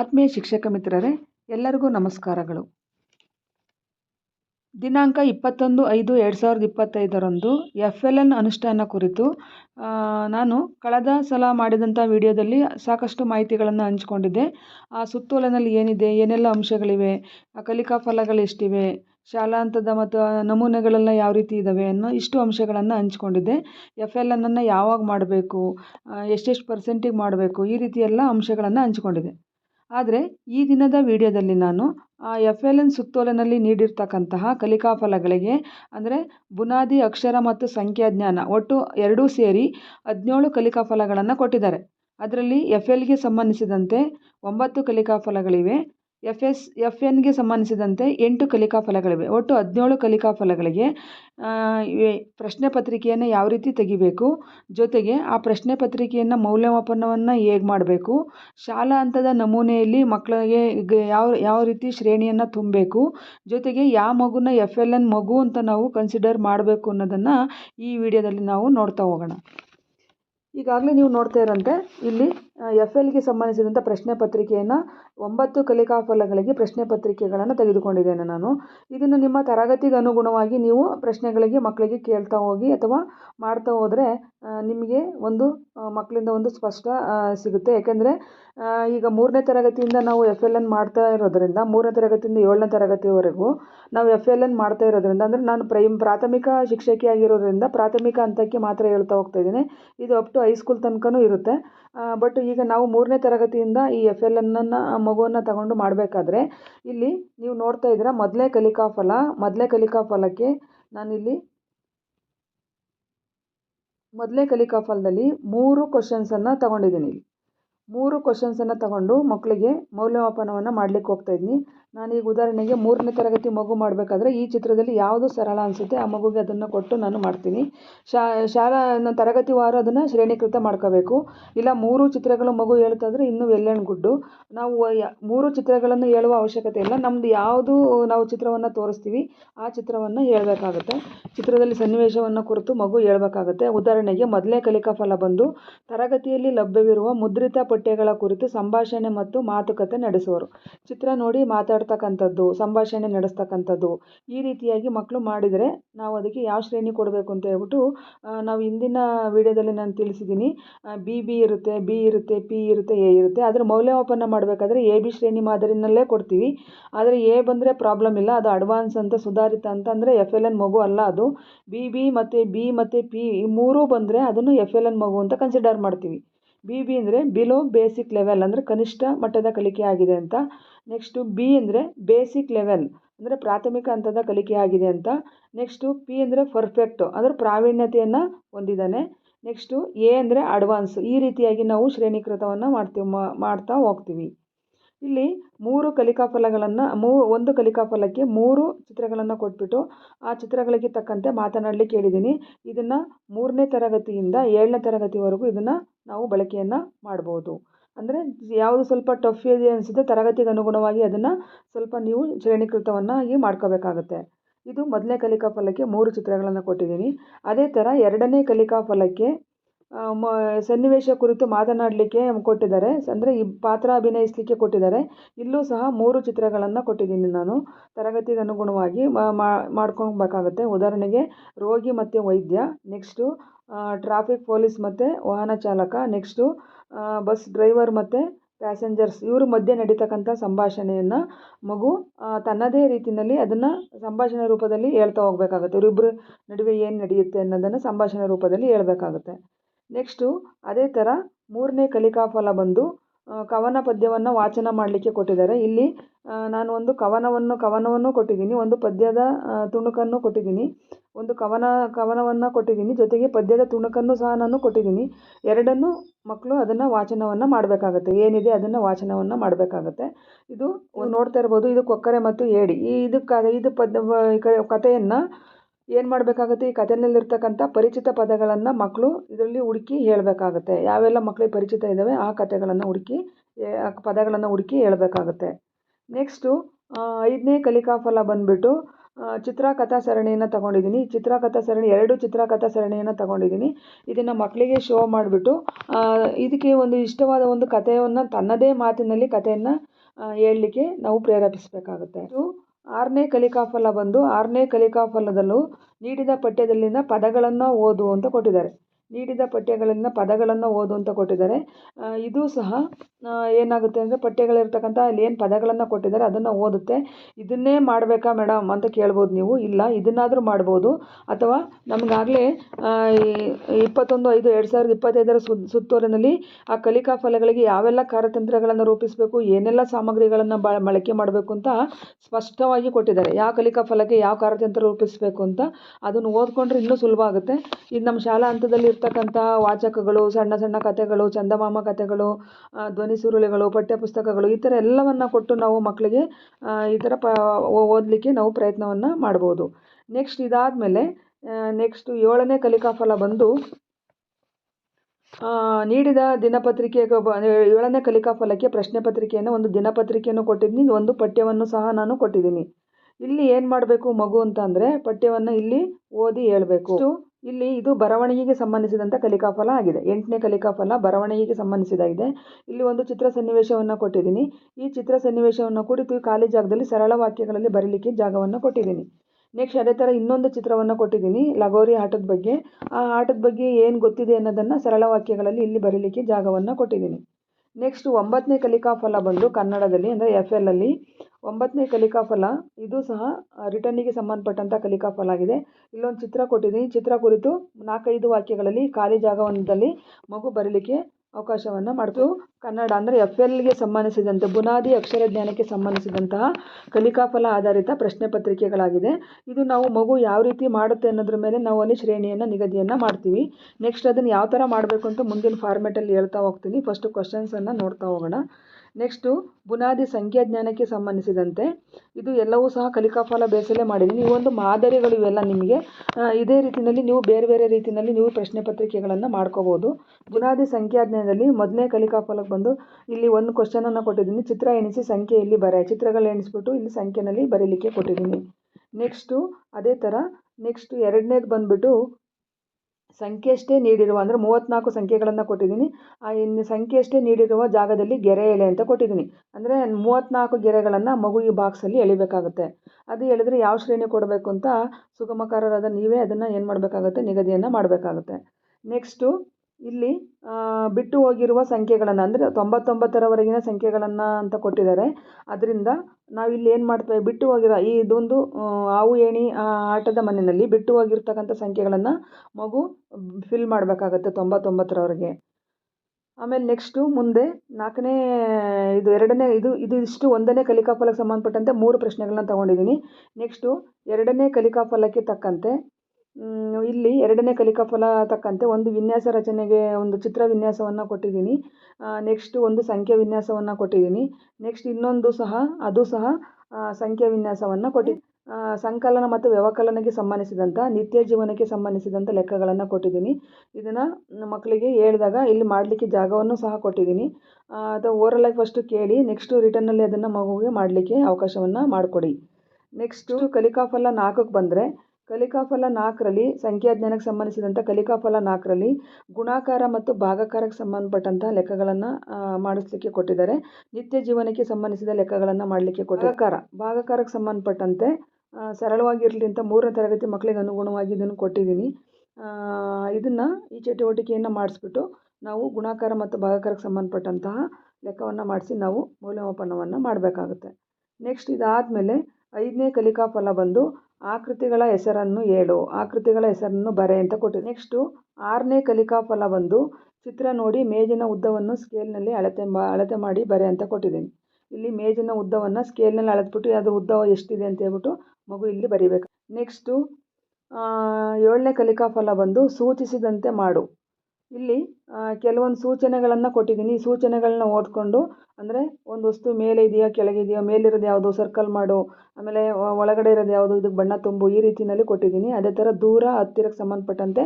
ಆತ್ಮೀಯ ಶಿಕ್ಷಕ ಮಿತ್ರರೇ, ಎಲ್ಲರಿಗೂ ನಮಸ್ಕಾರಗಳು. ದಿನಾಂಕ ಇಪ್ಪತ್ತೊಂದು ಐದು ಎರಡು ಸಾವಿರದ ಇಪ್ಪತ್ತೈದರಂದು ಎಫ್ ಎಲ್ ಎನ್ ಅನುಷ್ಠಾನ ಕುರಿತು ನಾನು ಕಳೆದ ಸಲ ಮಾಡಿದಂಥ ವಿಡಿಯೋದಲ್ಲಿ ಸಾಕಷ್ಟು ಮಾಹಿತಿಗಳನ್ನು ಹಂಚಿಕೊಂಡಿದ್ದೆ. ಆ ಸುತ್ತೋಲನಲ್ಲಿ ಏನಿದೆ, ಏನೆಲ್ಲ ಅಂಶಗಳಿವೆ, ಆ ಕಲಿಕಾ ಫಲಗಳು ಎಷ್ಟಿವೆ, ಶಾಲಾ ಹಂತದ ಮತ್ತು ನಮೂನೆಗಳೆಲ್ಲ ಯಾವ ರೀತಿ ಇದ್ದಾವೆ ಅನ್ನೋ ಇಷ್ಟು ಅಂಶಗಳನ್ನು ಹಂಚ್ಕೊಂಡಿದ್ದೆ. ಎಫ್ ಎಲ್ ಎನ್ನನ್ನು ಯಾವಾಗ ಮಾಡಬೇಕು ಎಷ್ಟೆಷ್ಟು ಪರ್ಸೆಂಟಿಗೆ ಮಾಡಬೇಕು, ಈ ರೀತಿ ಎಲ್ಲ ಅಂಶಗಳನ್ನು ಹಂಚ್ಕೊಂಡಿದ್ದೆ. ಆದರೆ ಈ ದಿನದ ವಿಡಿಯೋದಲ್ಲಿ ನಾನು ಆ ಎಫ್ ಎಲ್ ಎನ್ ಸುತ್ತೋಲೆನಲ್ಲಿ ನೀಡಿರ್ತಕ್ಕಂತಹ ಕಲಿಕಾ ಫಲಗಳಿಗೆ ಅಂದರೆ ಬುನಾದಿ, ಅಕ್ಷರ ಮತ್ತು ಸಂಖ್ಯಾಜ್ಞಾನ ಒಟ್ಟು ಎರಡೂ ಸೇರಿ ಹದಿನೇಳು ಕಲಿಕಾ ಫಲಗಳನ್ನು ಕೊಟ್ಟಿದ್ದಾರೆ. ಅದರಲ್ಲಿ ಎಫ್ ಎಲ್ಗೆ ಸಂಬಂಧಿಸಿದಂತೆ ಒಂಬತ್ತು ಕಲಿಕಾ ಫಲಗಳಿವೆ ಎಫ್ ಎಸ್ ಎಫ್ ಎನ್ಗೆ ಸಂಬಂಧಿಸಿದಂತೆ ಎಂಟು ಕಲಿಕಾ ಫಲಗಳಿವೆ. ಒಟ್ಟು ಹದಿನೇಳು ಕಲಿಕಾ ಫಲಗಳಿಗೆ ಪ್ರಶ್ನೆ ಪತ್ರಿಕೆಯನ್ನು ಯಾವ ರೀತಿ ತೆಗಿಬೇಕು? ಜೊತೆಗೆ ಆ ಪ್ರಶ್ನೆ ಪತ್ರಿಕೆಯನ್ನು ಮೌಲ್ಯಮಾಪನವನ್ನು ಹೇಗೆ ಮಾಡಬೇಕು? ಶಾಲಾ ಹಂತದ ನಮೂನೆಯಲ್ಲಿ ಮಕ್ಕಳಿಗೆ ಯಾವ ಯಾವ ರೀತಿ ಶ್ರೇಣಿಯನ್ನು ತುಂಬಬೇಕು? ಜೊತೆಗೆ ಯಾವ ಮಗುನ ಎಫ್ ಎಲ್ ಎನ್ ಮಗು ಅಂತ ನಾವು ಕನ್ಸಿಡರ್ ಮಾಡಬೇಕು ಅನ್ನೋದನ್ನು ಈ ವಿಡಿಯೋದಲ್ಲಿ ನಾವು ನೋಡ್ತಾ ಹೋಗೋಣ. ಈಗಾಗಲೇ ನೀವು ನೋಡ್ತಾ ಇರೋಂತೆ, ಇಲ್ಲಿ ಎಫ್ ಎಲ್ಗೆ ಸಂಬಂಧಿಸಿದಂಥ ಪ್ರಶ್ನೆ ಪತ್ರಿಕೆಯನ್ನು ಒಂಬತ್ತು ಕಲಿಕಾ ಫಲಗಳಿಗೆ ಪ್ರಶ್ನೆ ಪತ್ರಿಕೆಗಳನ್ನು ತೆಗೆದುಕೊಂಡಿದ್ದೇನೆ ನಾನು. ಇದನ್ನು ನಿಮ್ಮ ತರಗತಿಗೆ ಅನುಗುಣವಾಗಿ ನೀವು ಪ್ರಶ್ನೆಗಳಿಗೆ ಮಕ್ಕಳಿಗೆ ಕೇಳ್ತಾ ಹೋಗಿ ಅಥವಾ ಮಾಡ್ತಾ ಹೋದರೆ ನಿಮಗೆ ಒಂದು ಮಕ್ಕಳಿಂದ ಒಂದು ಸ್ಪಷ್ಟ ಸಿಗುತ್ತೆ. ಯಾಕೆಂದರೆ ಈಗ ಮೂರನೇ ತರಗತಿಯಿಂದ ನಾವು ಎಫ್ ಎಲ್ ಎನ್ ಮಾಡ್ತಾ ಇರೋದರಿಂದ, ಮೂರನೇ ತರಗತಿಯಿಂದ ಏಳನೇ ತರಗತಿವರೆಗೂ ನಾವು ಎಫ್ ಎಲ್ ಎನ್ ಮಾಡ್ತಾ ಇರೋದ್ರಿಂದ, ಅಂದರೆ ನಾನು ಪ್ರೈಮ್ ಪ್ರಾಥಮಿಕ ಶಿಕ್ಷಕಿಯಾಗಿರೋದ್ರಿಂದ ಪ್ರಾಥಮಿಕ ಹಂತಕ್ಕೆ ಮಾತ್ರ ಹೇಳ್ತಾ ಹೋಗ್ತಾ ಇದ್ದೀನಿ. ಇದು ಅಪ್ ಟು ಹೈಸ್ಕೂಲ್ ತನಕನೂ ಇರುತ್ತೆ. ಬಟ್ ಈಗ ನಾವು ಮೂರನೇ ತರಗತಿಯಿಂದ ಈ ಎಫ್ ಎಲ್ ಎನ್ನನ್ನು ಮಗುವನ್ನು ತಗೊಂಡು ಮಾಡಬೇಕಾದ್ರೆ ಇಲ್ಲಿ ನೀವು ನೋಡ್ತಾ ಇದ್ದೀರಾ, ಮೊದಲೇ ಕಲಿಕಾ ಫಲ, ಮೊದಲೇ ಕಲಿಕಾ ಫಲಕ್ಕೆ ನಾನಿಲ್ಲಿ ಮೊದಲೇ ಕಲಿಕಾ ಫಲದಲ್ಲಿ ಮೂರು ಕ್ವಶನ್ಸನ್ನು ತಗೊಂಡಿದ್ದೀನಿ ಮೂರು ಕ್ವಶನ್ಸನ್ನು ತಗೊಂಡು ಮಕ್ಕಳಿಗೆ ಮೌಲ್ಯಮಾಪನವನ್ನು ಮಾಡಲಿಕ್ಕೆ ಹೋಗ್ತಾ ಇದ್ದೀನಿ. ನಾನೀಗ ಉದಾಹರಣೆಗೆ ಮೂರನೇ ತರಗತಿ ಮಗು ಮಾಡಬೇಕಾದ್ರೆ ಈ ಚಿತ್ರದಲ್ಲಿ ಯಾವುದು ಸರಳ ಅನಿಸುತ್ತೆ ಆ ಮಗುಗೆ ಅದನ್ನು ಕೊಟ್ಟು ನಾನು ಮಾಡ್ತೀನಿ. ಶಾ ತರಗತಿ ತರಗತಿವಾರು ಅದನ್ನು ಶ್ರೇಣೀಕೃತ ಮಾಡ್ಕೋಬೇಕು. ಇಲ್ಲ ಮೂರು ಚಿತ್ರಗಳು ಮಗು ಹೇಳ್ತಾದ್ರೆ ಇನ್ನೂ ಎಲ್ಲೆಣ್ಣು ಗುಡ್ಡು. ನಾವು ಮೂರು ಚಿತ್ರಗಳನ್ನು ಹೇಳುವ ಅವಶ್ಯಕತೆ ಇಲ್ಲ. ನಮ್ಮದು ಯಾವುದು ನಾವು ಚಿತ್ರವನ್ನು ತೋರಿಸ್ತೀವಿ, ಆ ಚಿತ್ರವನ್ನು ಹೇಳಬೇಕಾಗುತ್ತೆ. ಚಿತ್ರದಲ್ಲಿ ಸನ್ನಿವೇಶವನ್ನು ಕುರಿತು ಮಗು ಹೇಳಬೇಕಾಗುತ್ತೆ. ಉದಾಹರಣೆಗೆ ಮೊದಲನೇ ಕಲಿಕಾ ಫಲ ಬಂದು ತರಗತಿಯಲ್ಲಿ ಲಭ್ಯವಿರುವ ಮುದ್ರಿತ ಪಠ್ಯಗಳ ಕುರಿತು ಸಂಭಾಷಣೆ ಮತ್ತು ಮಾತುಕತೆ ನಡೆಸುವರು. ಚಿತ್ರ ನೋಡಿ ಮಾತಾಡ್ತಕ್ಕಂಥದ್ದು ಸಂಭಾಷಣೆ ನಡೆಸ್ತಕ್ಕಂಥದ್ದು, ಈ ರೀತಿಯಾಗಿ ಮಕ್ಕಳು ಮಾಡಿದರೆ ನಾವು ಅದಕ್ಕೆ ಯಾವ ಶ್ರೇಣಿ ಕೊಡಬೇಕು ಅಂತ ಹೇಳ್ಬಿಟ್ಟು ನಾವು ಹಿಂದಿನ ವಿಡಿಯೋದಲ್ಲಿ ನಾನು ತಿಳಿಸಿದ್ದೀನಿ. ಬಿ ಬಿ ಇರುತ್ತೆ ಬಿ ಇರುತ್ತೆ ಪಿ ಇರುತ್ತೆ ಎ ಇರುತ್ತೆ. ಅದರ ಮೌಲ್ಯಮಾಪನ ಮಾಡಬೇಕಾದ್ರೆ ಎ ಬಿ ಶ್ರೇಣಿ ಮಾದರಿನಲ್ಲೇ ಕೊಡ್ತೀವಿ. ಆದರೆ ಎ ಬಂದರೆ ಪ್ರಾಬ್ಲಮ್ ಇಲ್ಲ. ಅದು ಅಡ್ವಾನ್ಸ್ ಅಂತ, ಸುಧಾರಿತ ಅಂತ ಅಂದರೆ ಎಫ್ ಎಲ್ ಎನ್ ಮಗು ಅಲ್ಲ ಅದು. ಬಿ ಬಿ ಮತ್ತು ಬಿ ಮತ್ತು ಪಿ ಈ ಮೂರೂ ಬಂದರೆ ಅದನ್ನು ಎಫ್ ಎಲ್ ಎನ್ ಮಗು ಅಂತ ಕನ್ಸಿಡರ್ ಮಾಡ್ತೀವಿ. ಬಿ ಬಿ ಅಂದರೆ ಬಿಲೋ ಬೇಸಿಕ್ ಲೆವೆಲ್ ಅಂದರೆ ಕನಿಷ್ಠ ಮಟ್ಟದ ಕಲಿಕೆ ಆಗಿದೆ ಅಂತ. ನೆಕ್ಸ್ಟು ಬಿ ಅಂದರೆ ಬೇಸಿಕ್ ಲೆವೆಲ್ ಅಂದರೆ ಪ್ರಾಥಮಿಕ ಹಂತದ ಕಲಿಕೆ ಆಗಿದೆ ಅಂತ. ನೆಕ್ಸ್ಟು ಪಿ ಅಂದರೆ ಪರ್ಫೆಕ್ಟು ಅಂದರೆ ಪ್ರಾವೀಣ್ಯತೆಯನ್ನು ಹೊಂದಿದ್ದಾನೆ. ನೆಕ್ಸ್ಟು ಎ ಅಂದರೆ ಅಡ್ವಾನ್ಸ್ ಈ ರೀತಿಯಾಗಿ ನಾವು ಶ್ರೇಣೀಕೃತವನ್ನು ಮಾಡ್ತೀವಿ ಮಾಡ್ತಾ ಹೋಗ್ತೀವಿ. ಇಲ್ಲಿ ಮೂರು ಕಲಿಕಾ ಫಲಗಳನ್ನು ಮೂ, ಒಂದು ಕಲಿಕಾ ಫಲಕ್ಕೆ ಮೂರು ಚಿತ್ರಗಳನ್ನು ಕೊಟ್ಬಿಟ್ಟು ಆ ಚಿತ್ರಗಳಿಗೆ ತಕ್ಕಂತೆ ಮಾತನಾಡಲಿಕ್ಕೆ ಹೇಳಿದ್ದೀನಿ ಇದನ್ನು ಮೂರನೇ ತರಗತಿಯಿಂದ ಏಳನೇ ತರಗತಿವರೆಗೂ ಇದನ್ನು ನಾವು ಬಳಕೆಯನ್ನು ಮಾಡ್ಬೋದು. ಅಂದರೆ ಯಾವುದು ಸ್ವಲ್ಪ ಟಫ್ ಇದೆ ಅನಿಸಿದ್ರೆ ತರಗತಿಗೆ ಅನುಗುಣವಾಗಿ ಅದನ್ನು ಸ್ವಲ್ಪ ನೀವು ಶ್ರೇಣೀಕೃತವನ್ನಾಗಿ ಮಾಡ್ಕೋಬೇಕಾಗತ್ತೆ. ಇದು ಮೊದಲನೇ ಕಲಿಕಾ ಫಲಕ್ಕೆ ಮೂರು ಚಿತ್ರಗಳನ್ನು ಕೊಟ್ಟಿದ್ದೀನಿ ಅದೇ ಥರ ಎರಡನೇ ಕಲಿಕಾ ಫಲಕ್ಕೆ ಮ, ಸನ್ನಿವೇಶ ಕುರಿತು ಮಾತನಾಡಲಿಕ್ಕೆ ಕೊಟ್ಟಿದ್ದಾರೆ. ಅಂದರೆ ಈ ಪಾತ್ರ ಅಭಿನಯಿಸಲಿಕ್ಕೆ ಕೊಟ್ಟಿದ್ದಾರೆ. ಇಲ್ಲೂ ಸಹ ಮೂರು ಚಿತ್ರಗಳನ್ನು ಕೊಟ್ಟಿದ್ದೀನಿ ನಾನು. ತರಗತಿಗೆ ಅನುಗುಣವಾಗಿ ಮಾಡ್ಕೊಬೇಕಾಗತ್ತೆ ಉದಾಹರಣೆಗೆ, ರೋಗಿ ಮತ್ತು ವೈದ್ಯ ನೆಕ್ಸ್ಟು ಟ್ರಾಫಿಕ್ ಪೊಲೀಸ್ ಮತ್ತು ವಾಹನ ಚಾಲಕ ನೆಕ್ಸ್ಟು ಬಸ್ ಡ್ರೈವರ್ ಮತ್ತು ಪ್ಯಾಸೆಂಜರ್ಸ್ ಇವ್ರ ಮಧ್ಯೆ ನಡೀತಕ್ಕಂಥ ಸಂಭಾಷಣೆಯನ್ನು ಮಗು ತನ್ನದೇ ರೀತಿಯಲ್ಲಿ ಅದನ್ನು ಸಂಭಾಷಣೆ ರೂಪದಲ್ಲಿ ಹೇಳ್ತಾ ಹೋಗಬೇಕಾಗುತ್ತೆ. ಇವರಿಬ್ಬರ ನಡುವೆ ಏನು ನಡೆಯುತ್ತೆ ಅನ್ನೋದನ್ನು ಸಂಭಾಷಣೆ ರೂಪದಲ್ಲಿ ಹೇಳ್ಬೇಕಾಗುತ್ತೆ. ನೆಕ್ಸ್ಟು ಅದೇ ಥರ ಮೂರನೇ ಕಲಿಕಾ ಫಲ ಬಂದು ಕವನ ಪದ್ಯವನ್ನು ವಾಚನ ಮಾಡಲಿಕ್ಕೆ ಕೊಟ್ಟಿದ್ದಾರೆ. ಇಲ್ಲಿ ನಾನು ಒಂದು ಕವನವನ್ನು ಕವನವನ್ನು ಕೊಟ್ಟಿದ್ದೀನಿ, ಒಂದು ಪದ್ಯದ ತುಣುಕನ್ನು ಕೊಟ್ಟಿದ್ದೀನಿ, ಒಂದು ಕವನ, ಕವನವನ್ನು ಕೊಟ್ಟಿದ್ದೀನಿ, ಜೊತೆಗೆ ಪದ್ಯದ ತುಣುಕನ್ನು ಸಹ ನಾನು ಕೊಟ್ಟಿದ್ದೀನಿ. ಎರಡನ್ನು ಮಕ್ಕಳು ಅದನ್ನು ವಾಚನವನ್ನು ಮಾಡಬೇಕಾಗತ್ತೆ, ಏನಿದೆ ಅದನ್ನು ವಾಚನವನ್ನು ಮಾಡಬೇಕಾಗತ್ತೆ. ಇದು ನೋಡ್ತಾ ಇರ್ಬೋದು, ಇದು ಕೊಕ್ಕರೆ ಮತ್ತು ಏಡಿ. ಈ ಇದು ಕ ಇದು ಪದ್ಯ ಕಥೆಯನ್ನು ಏನು ಮಾಡಬೇಕಾಗುತ್ತೆ? ಈ ಕಥೆಯಲ್ಲಿರ್ತಕ್ಕಂಥ ಪರಿಚಿತ ಪದಗಳನ್ನು ಮಕ್ಕಳು ಇದರಲ್ಲಿ ಹುಡುಕಿ ಹೇಳಬೇಕಾಗುತ್ತೆ. ಯಾವೆಲ್ಲ ಮಕ್ಕಳಿಗೆ ಪರಿಚಿತ ಇದ್ದಾವೆ ಆ ಕಥೆಗಳನ್ನು ಹುಡುಕಿ ಪದಗಳನ್ನು ಹುಡುಕಿ ಹೇಳಬೇಕಾಗುತ್ತೆ. ನೆಕ್ಸ್ಟು ಐದನೇ ಕಲಿಕಾ ಫಲ ಬಂದುಬಿಟ್ಟು ಚಿತ್ರಕಥಾ ಸರಣಿಯನ್ನು ತಗೊಂಡಿದ್ದೀನಿ ಚಿತ್ರಕಥಾ ಸರಣಿ ಎರಡು ಚಿತ್ರಕಥಾ ಸರಣಿಯನ್ನು ತಗೊಂಡಿದ್ದೀನಿ ಇದನ್ನು ಮಕ್ಕಳಿಗೆ ಶೋ ಮಾಡಿಬಿಟ್ಟು ಇದಕ್ಕೆ ಒಂದು ಇಷ್ಟವಾದ ಒಂದು ಕಥೆಯನ್ನು ತನ್ನದೇ ಮಾತಿನಲ್ಲಿ ಕಥೆಯನ್ನು ಹೇಳಲಿಕ್ಕೆ ನಾವು ಪ್ರೇರೇಪಿಸಬೇಕಾಗುತ್ತೆ. ಆರನೇ ಕಲಿಕಾಫಲ ಬಂದು ಆರನೇ ಕಲಿಕಾಫಲದಲ್ಲೂ ನೀಡಿದ ಪಠ್ಯದಲ್ಲಿನ ಪದಗಳನ್ನು ಓದು ಅಂತ ಕೊಟ್ಟಿದ್ದಾರೆ. ನೀಡಿದ ಪಠ್ಯಗಳಲ್ಲಿನ ಪದಗಳನ್ನು ಓದು ಅಂತ ಕೊಟ್ಟಿದ್ದಾರೆ. ಇದು ಸಹ ಏನಾಗುತ್ತೆ ಅಂದರೆ ಪಠ್ಯಗಳಿರ್ತಕ್ಕಂಥ ಅಲ್ಲಿ ಏನು ಪದಗಳನ್ನು ಕೊಟ್ಟಿದ್ದಾರೆ ಅದನ್ನು ಓದುತ್ತೆ. ಇದನ್ನೇ ಮಾಡಬೇಕಾ ಮೇಡಮ್ ಅಂತ ಕೇಳ್ಬೋದು ನೀವು. ಇಲ್ಲ, ಇದನ್ನಾದರೂ ಮಾಡ್ಬೋದು. ಅಥವಾ ನಮಗಾಗಲೇ ಇಪ್ಪತ್ತೊಂದು, ಐದು, ಎರಡು ಸಾವಿರದ ಇಪ್ಪತ್ತೈದರ ಸುತ್ತೋಲಿನಲ್ಲಿ ಆ ಕಲಿಕಾ ಫಲಗಳಿಗೆ ಯಾವೆಲ್ಲ ಕಾರ್ಯತಂತ್ರಗಳನ್ನು ರೂಪಿಸಬೇಕು, ಏನೆಲ್ಲ ಸಾಮಗ್ರಿಗಳನ್ನು ಬಳಕೆ ಮಾಡಬೇಕು ಅಂತ ಸ್ಪಷ್ಟವಾಗಿ ಕೊಟ್ಟಿದ್ದಾರೆ. ಯಾವ ಕಲಿಕಾ ಫಲಕ್ಕೆ ಯಾವ ಕಾರ್ಯತಂತ್ರ ರೂಪಿಸಬೇಕು ಅಂತ ಅದನ್ನು ಓದ್ಕೊಂಡ್ರೆ ಇನ್ನೂ ಸುಲಭ ಆಗುತ್ತೆ. ಇದು ನಮ್ಮ ಶಾಲಾ ಹಂತದಲ್ಲಿ ಇರ್ತಕ್ಕಂಥ ವಾಚಕಗಳು, ಸಣ್ಣ ಸಣ್ಣ ಕಥೆಗಳು, ಚಂದಮಾಮ ಕಥೆಗಳು ಧ್ವನಿ ಸುರುಳಿಗಳು, ಪಠ್ಯಪುಸ್ತಕಗಳು ಈ ಥರ ಎಲ್ಲವನ್ನು ಕೊಟ್ಟು ನಾವು ಮಕ್ಕಳಿಗೆ ಈ ಥರ ಪ ಓದಲಿಕ್ಕೆ ನಾವು ಪ್ರಯತ್ನವನ್ನು ಮಾಡ್ಬೋದು. ನೆಕ್ಸ್ಟ್ ಇದಾದಮೇಲೆ ನೆಕ್ಸ್ಟು ಏಳನೇ ಕಲಿಕಾ ಫಲ ಬಂದು ನೀಡಿದ ದಿನಪತ್ರಿಕೆ ಏಳನೇ ಕಲಿಕಾ ಫಲಕ್ಕೆ ಪ್ರಶ್ನೆ ಪತ್ರಿಕೆಯನ್ನು ಒಂದು ದಿನಪತ್ರಿಕೆಯನ್ನು ಕೊಟ್ಟಿದ್ದೀನಿ. ಒಂದು ಪಠ್ಯವನ್ನು ಸಹ ನಾನು ಕೊಟ್ಟಿದ್ದೀನಿ. ಇಲ್ಲಿ ಏನು ಮಾಡಬೇಕು ಮಗು ಅಂತ ಅಂದರೆ ಪಠ್ಯವನ್ನು ಇಲ್ಲಿ ಓದಿ ಹೇಳಬೇಕು. ಇಲ್ಲಿ ಇದು ಬರವಣಿಗೆಗೆ ಸಂಬಂಧಿಸಿದಂಥ ಕಲಿಕಾಫಲ ಆಗಿದೆ. ಎಂಟನೇ ಕಲಿಕಾಫಲ ಬರವಣಿಗೆಗೆ ಸಂಬಂಧಿಸಿದಾಗಿದೆ ಇಲ್ಲಿ ಒಂದು ಚಿತ್ರ ಸನ್ನಿವೇಶವನ್ನು ಕೊಟ್ಟಿದ್ದೀನಿ. ಈ ಚಿತ್ರ ಸನ್ನಿವೇಶವನ್ನು ಕುರಿತು ಖಾಲಿ ಜಾಗದಲ್ಲಿ ಸರಳ ವಾಕ್ಯಗಳಲ್ಲಿ ಬರೀಲಿಕ್ಕೆ ಜಾಗವನ್ನು ಕೊಟ್ಟಿದ್ದೀನಿ. ನೆಕ್ಸ್ಟ್ ಅದೇ ಥರ ಇನ್ನೊಂದು ಚಿತ್ರವನ್ನು ಕೊಟ್ಟಿದ್ದೀನಿ, ಲಗೋರಿ ಆಟದ ಬಗ್ಗೆ. ಆ ಆಟದ ಬಗ್ಗೆ ಏನು ಗೊತ್ತಿದೆ ಅನ್ನೋದನ್ನು ಸರಳ ವಾಕ್ಯಗಳಲ್ಲಿ ಇಲ್ಲಿ ಬರೀಲಿಕ್ಕೆ ಜಾಗವನ್ನು ಕೊಟ್ಟಿದ್ದೀನಿ. ನೆಕ್ಸ್ಟ್ ಒಂಬತ್ತನೇ ಕಲಿಕಾ ಫಲ ಬಂದು ಕನ್ನಡದಲ್ಲಿ ಅಂದರೆ ಎಫ್ ಎಲ್ಲಲ್ಲಿ ಒಂಬತ್ತನೇ ಕಲಿಕಾ ಫಲ ಇದು ಸಹ ರಿಟರ್ನಿಗೆ ಸಂಬಂಧಪಟ್ಟಂಥ ಕಲಿಕಾ ಫಲ ಆಗಿದೆ ಇಲ್ಲೊಂದು ಚಿತ್ರ ಕೊಟ್ಟಿದ್ದೀನಿ. ಚಿತ್ರ ಕುರಿತು ನಾಲ್ಕೈದು ವಾಕ್ಯಗಳಲ್ಲಿ, ಖಾಲಿ ಜಾಗವೊಂದರಲ್ಲಿ ಮಗು ಬರೀಲಿಕ್ಕೆ ಅವಕಾಶವನ್ನು ಮಾಡ್ತು. ಕನ್ನಡ ಅಂದರೆ ಎಫ್ ಎಲ್ಗೆ ಸಂಬಂಧಿಸಿದಂತೆ, ಬುನಾದಿ ಅಕ್ಷರ ಜ್ಞಾನಕ್ಕೆ ಸಂಬಂಧಿಸಿದಂತಹ ಕಲಿಕಾಫಲ ಆಧಾರಿತ ಪ್ರಶ್ನೆ ಪತ್ರಿಕೆಗಳಾಗಿದೆ. ಇದು ನಾವು ಮಗು ಯಾವ ರೀತಿ ಮಾಡುತ್ತೆ ಅನ್ನೋದ್ರ ಮೇಲೆ ನಾವು ಅಲ್ಲಿ ಶ್ರೇಣಿಯನ್ನು, ನಿಗದಿಯನ್ನು ಮಾಡ್ತೀವಿ. ನೆಕ್ಸ್ಟ್ ಅದನ್ನು ಯಾವ ಥರ ಮಾಡಬೇಕು ಅಂತ ಮುಂದಿನ ಫಾರ್ಮೆಟಲ್ಲಿ ಹೇಳ್ತಾ ಹೋಗ್ತೀನಿ. ಫಸ್ಟು ಕ್ವಶನ್ಸನ್ನು ನೋಡ್ತಾ ಹೋಗೋಣ. ನೆಕ್ಸ್ಟು ಬುನಾದಿ ಸಂಖ್ಯಾಜ್ಞಾನಕ್ಕೆ ಸಂಬಂಧಿಸಿದಂತೆ ಇದು ಎಲ್ಲವೂ ಸಹ ಕಲಿಕಾಫಲ ಬೇಸಲೇ ಮಾಡಿದ್ದೀನಿ. ಒಂದು ಮಾದರಿಗಳು ಇವೆಲ್ಲ ನಿಮಗೆ ಇದೇ ರೀತಿಯಲ್ಲಿ ನೀವು ಬೇರೆ ಬೇರೆ ರೀತಿಯಲ್ಲಿ ನೀವು ಪ್ರಶ್ನೆ ಪತ್ರಿಕೆಗಳನ್ನು ಮಾಡ್ಕೋಬೋದು. ಬುನಾದಿ ಸಂಖ್ಯಾಜ್ಞಾನದಲ್ಲಿ ಮೊದಲನೇ ಕಲಿಕಾಫಲಕ್ಕೆ ಬಂದು ಇಲ್ಲಿ ಒಂದು ಕ್ವಶನನ್ನು ಕೊಟ್ಟಿದ್ದೀನಿ. ಚಿತ್ರ ಎಣಿಸಿ ಸಂಖ್ಯೆ ಇಲ್ಲಿ ಬರೆ ಚಿತ್ರಗಳು ಎಣಿಸ್ಬಿಟ್ಟು ಇಲ್ಲಿ ಸಂಖ್ಯೆನಲ್ಲಿ ಬರೀಲಿಕ್ಕೆ ಕೊಟ್ಟಿದ್ದೀನಿ. ನೆಕ್ಸ್ಟು ಅದೇ ಥರ ನೆಕ್ಸ್ಟು ಎರಡನೇದು ಬಂದುಬಿಟ್ಟು ಸಂಖ್ಯೆಯಷ್ಟೇ ನೀಡಿರುವ, ಅಂದರೆ ಮೂವತ್ತ್ನಾಲ್ಕು ಸಂಖ್ಯೆಗಳನ್ನು ಕೊಟ್ಟಿದ್ದೀನಿ. ಆ ಇನ್ನು ಸಂಖ್ಯೆಯಷ್ಟೇ ನೀಡಿರುವ ಜಾಗದಲ್ಲಿ ಗೆರೆ ಎಳೆ ಅಂತ ಕೊಟ್ಟಿದ್ದೀನಿ. ಅಂದರೆ ಮೂವತ್ತ್ನಾಲ್ಕು ಗೆರೆಗಳನ್ನು ಮಗು ಈ ಬಾಕ್ಸಲ್ಲಿ ಎಳಿಬೇಕಾಗುತ್ತೆ. ಅದು ಎಳೆದ್ರೆ ಯಾವ ಶ್ರೇಣಿ ಕೊಡಬೇಕು ಅಂತ ಸುಗಮಕಾರರಾದ ನೀವೇ ಅದನ್ನು ಏನು ಮಾಡಬೇಕಾಗುತ್ತೆ? ನಿಗದಿಯನ್ನು ಮಾಡಬೇಕಾಗುತ್ತೆ. ನೆಕ್ಸ್ಟು ಇಲ್ಲಿ ಬಿಟ್ಟು ಹೋಗಿರುವ ಸಂಖ್ಯೆಗಳನ್ನು, ಅಂದರೆ ತೊಂಬತ್ತೊಂಬತ್ತರವರೆಗಿನ ಸಂಖ್ಯೆಗಳನ್ನು ಅಂತ ಕೊಟ್ಟಿದ್ದಾರೆ. ಅದರಿಂದ ನಾವಿಲ್ಲಿ ಏನು ಮಾಡ್ತೇವೆ, ಬಿಟ್ಟು ಹೋಗಿರೋ ಈ ಇದೊಂದು ಹಾವು, ಏಣಿ ಆಟದ ಮನೆಯಲ್ಲಿ ಬಿಟ್ಟು ಹೋಗಿರ್ತಕ್ಕಂಥ ಸಂಖ್ಯೆಗಳನ್ನು ಮಗು ಫಿಲ್ ಮಾಡಬೇಕಾಗತ್ತೆ ತೊಂಬತ್ತೊಂಬತ್ತರವರೆಗೆ. ಆಮೇಲೆ ನೆಕ್ಸ್ಟು ಮುಂದೆ ನಾಲ್ಕನೇ, ಇದು ಎರಡನೇ, ಇದು ಇದು ಇಷ್ಟು ಒಂದನೇ ಕಲಿಕಾ ಫಲಕ್ಕೆ ಸಂಬಂಧಪಟ್ಟಂತೆ ಮೂರು ಪ್ರಶ್ನೆಗಳನ್ನ ತಗೊಂಡಿದ್ದೀನಿ ನೆಕ್ಸ್ಟು ಎರಡನೇ ಕಲಿಕಾ ಫಲಕ್ಕೆ ತಕ್ಕಂತೆ ಇಲ್ಲಿ ಎರಡನೇ ಕಲಿಕಾ ಫಲ ತಕ್ಕಂತೆ ಒಂದು ವಿನ್ಯಾಸ ರಚನೆಗೆ ಒಂದು ಚಿತ್ರ ವಿನ್ಯಾಸವನ್ನು ಕೊಟ್ಟಿದ್ದೀನಿ. ನೆಕ್ಸ್ಟ್ ಒಂದು ಸಂಖ್ಯೆ ವಿನ್ಯಾಸವನ್ನು ಕೊಟ್ಟಿದ್ದೀನಿ. ನೆಕ್ಸ್ಟ್ ಇನ್ನೊಂದು ಸಹ, ಅದು ಸಹ ಸಂಖ್ಯೆ ವಿನ್ಯಾಸವನ್ನು ಕೊಟ್ಟಿ ಸಂಕಲನ ಮತ್ತು ವ್ಯವಕಲನಕ್ಕೆ ಸಂಬಂಧಿಸಿದಂಥ ನಿತ್ಯ ಜೀವನಕ್ಕೆ ಸಂಬಂಧಿಸಿದಂಥ ಲೆಕ್ಕಗಳನ್ನು ಕೊಟ್ಟಿದ್ದೀನಿ. ಇದನ್ನು ಮಕ್ಕಳಿಗೆ ಹೇಳಿದಾಗ ಇಲ್ಲಿ ಮಾಡಲಿಕ್ಕೆ ಜಾಗವನ್ನು ಸಹ ಕೊಟ್ಟಿದ್ದೀನಿ. ಅಥವಾ ಓರಲಾಗಿ ಫಸ್ಟು ಕೇಳಿ ನೆಕ್ಸ್ಟು ರಿಟರ್ನಲ್ಲಿ ಅದನ್ನು ಮಗುವಿಗೆ ಮಾಡಲಿಕ್ಕೆ ಅವಕಾಶವನ್ನು ಮಾಡಿಕೊಡಿ. ನೆಕ್ಸ್ಟು ಕಲಿಕಾಫಲ ನಾಲ್ಕಕ್ಕೆ ಬಂದರೆ ಕಲಿಕಾಫಲ ನಾಲ್ಕರಲ್ಲಿ ಸಂಖ್ಯಾಜ್ಞಾನಕ್ಕೆ ಸಂಬಂಧಿಸಿದಂಥ ಕಲಿಕಾಫಲ ನಾಲ್ಕರಲ್ಲಿ ಗುಣಾಕಾರ ಮತ್ತು ಭಾಗಾಕಾರಕ್ಕೆ ಸಂಬಂಧಪಟ್ಟಂತಹ ಲೆಕ್ಕಗಳನ್ನು ಮಾಡಿಸ್ಲಿಕ್ಕೆ ಕೊಟ್ಟಿದ್ದಾರೆ. ನಿತ್ಯ ಜೀವನಕ್ಕೆ ಸಂಬಂಧಿಸಿದ ಲೆಕ್ಕಗಳನ್ನು ಮಾಡಲಿಕ್ಕೆ ಕೊಟ್ಟಿದ್ದಾರೆ. ಭಾಗಾಕಾರ, ಭಾಗಾಕಾರಕ್ಕೆ ಸಂಬಂಧಪಟ್ಟಂತೆ ಸರಳವಾಗಿರಲಿ ಅಂತ ಮೂರನೇ ತರಗತಿ ಮಕ್ಕಳಿಗೆ ಅನುಗುಣವಾಗಿ ಇದನ್ನು ಕೊಟ್ಟಿದ್ದೀನಿ. ಇದನ್ನು ಈ ಚಟುವಟಿಕೆಯನ್ನು ಮಾಡಿಸ್ಬಿಟ್ಟು ನಾವು ಗುಣಾಕಾರ ಮತ್ತು ಭಾಗಾಕಾರಕ್ಕೆ ಸಂಬಂಧಪಟ್ಟಂತಹ ಲೆಕ್ಕವನ್ನು ಮಾಡಿಸಿ ನಾವು ಮೌಲ್ಯಮಾಪನವನ್ನು ಮಾಡಬೇಕಾಗುತ್ತೆ. ನೆಕ್ಸ್ಟ್ ಇದಾದಮೇಲೆ ಐದನೇ ಕಲಿಕಾ ಫಲ ಬಂದು ಆಕೃತಿಗಳ ಹೆಸರನ್ನು ಹೇಳು ಆಕೃತಿಗಳ ಹೆಸರನ್ನು ಬರೆ ಅಂತ ಕೊಟ್ಟಿದೆ. ನೆಕ್ಸ್ಟು ಆರನೇ ಕಲಿಕಾ ಫಲ ಬಂದು ಚಿತ್ರ ನೋಡಿ ಮೇಜಿನ ಉದ್ದವನ್ನು ಸ್ಕೇಲ್ನಲ್ಲಿ ಅಳತೆ ಮಾ, ಅಳತೆ ಮಾಡಿ ಬರೆ ಅಂತ ಕೊಟ್ಟಿದ್ದೀನಿ. ಇಲ್ಲಿ ಮೇಜಿನ ಉದ್ದವನ್ನು ಸ್ಕೇಲ್ನಲ್ಲಿ ಅಳೆದ್ಬಿಟ್ಟು ಅದು ಉದ್ದ ಎಷ್ಟಿದೆ ಅಂತ ಹೇಳ್ಬಿಟ್ಟು ಮಗು ಇಲ್ಲಿ ಬರೀಬೇಕು. ನೆಕ್ಸ್ಟು ಏಳನೇ ಕಲಿಕಾ ಫಲ ಬಂದು ಸೂಚಿಸಿದಂತೆ ಮಾಡು. ಇಲ್ಲಿ ಕೆಲವೊಂದು ಸೂಚನೆಗಳನ್ನು ಕೊಟ್ಟಿದ್ದೀನಿ. ಈ ಸೂಚನೆಗಳನ್ನ ಓದ್ಕೊಂಡು, ಅಂದರೆ ಒಂದು ವಸ್ತು ಮೇಲೆ ಇದೆಯಾ ಕೆಳಗಿದೆಯಾ ಮೇಲಿರೋದು ಯಾವುದು ಸರ್ಕಲ್ ಮಾಡು, ಆಮೇಲೆ ಒಳಗಡೆ ಇರೋದು ಯಾವುದು ಇದಕ್ಕೆ ಬಣ್ಣ ತುಂಬು, ಈ ರೀತಿಯಲ್ಲಿ ಕೊಟ್ಟಿದ್ದೀನಿ. ಅದೇ ಥರ ದೂರ, ಹತ್ತಿರಕ್ಕೆ ಸಂಬಂಧಪಟ್ಟಂತೆ